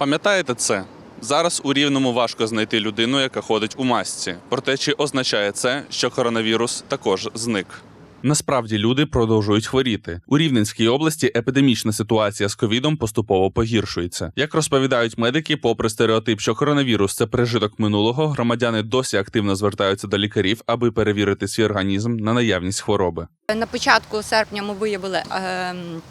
Пам'ятаєте це? Зараз у рівному важко знайти людину, яка ходить у масці. Проте чи означає це, що коронавірус також зник? Насправді люди продовжують хворіти. У Рівненській області епідемічна ситуація з ковідом поступово погіршується. Як розповідають медики, попри стереотип, що коронавірус це пережиток минулого, громадяни досі активно звертаються до лікарів, аби перевірити свій організм на наявність хвороби. На початку серпня ми виявили ем,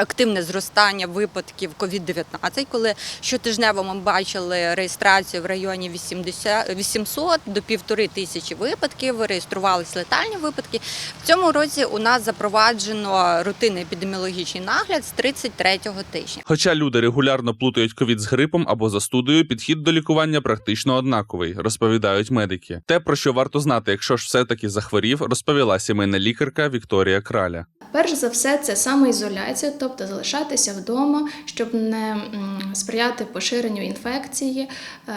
активне зростання випадків COVID-19, коли щотижнево ми бачили реєстрацію в районі 80, 800 до півтори тисячі випадків, реєструвалися летальні випадки. В цьому році у нас запроваджено рутинний епідеміологічний нагляд з 33 тижня. Хоча люди регулярно плутають ковід з грипом або застудою, підхід до лікування практично однаковий, розповідають медики. Те, про що варто знати, якщо ж все-таки захворів, розповіла сімейна лікарка Вікторія Краля. Перш за все, це самоізоляція, тобто залишатися вдома, щоб не сприяти поширенню інфекції, е,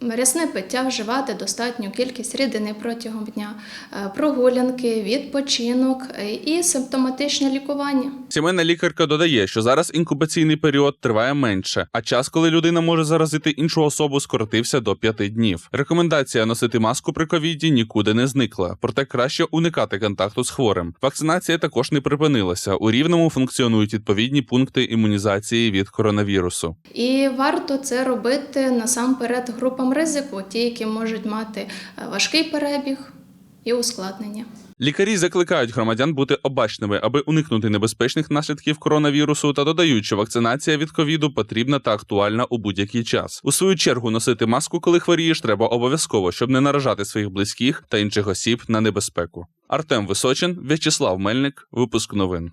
рясне пиття вживати достатню кількість рідини протягом дня, е, прогулянки, відпочинок е, і симптоматичне лікування. Сімейна лікарка додає, що зараз інкубаційний період триває менше, а час, коли людина може заразити іншу особу, скоротився до п'яти днів. Рекомендація носити маску при ковіді нікуди не зникла, проте краще уникати контакту з хворим. Вакцинація також не припинилася. У рівному функціонують відповідні пункти імунізації від коронавірусу. І варто це робити насамперед групам ризику, ті, які можуть мати е, важкий перебіг і ускладнення. Лікарі закликають громадян бути обачними, аби уникнути небезпечних наслідків коронавірусу, та додають, що вакцинація від ковіду потрібна та актуальна у будь-який час. У свою чергу носити маску, коли хворієш, треба обов'язково, щоб не наражати своїх близьких та інших осіб на небезпеку. Артем Височин, В'ячеслав Мельник, випуск новин.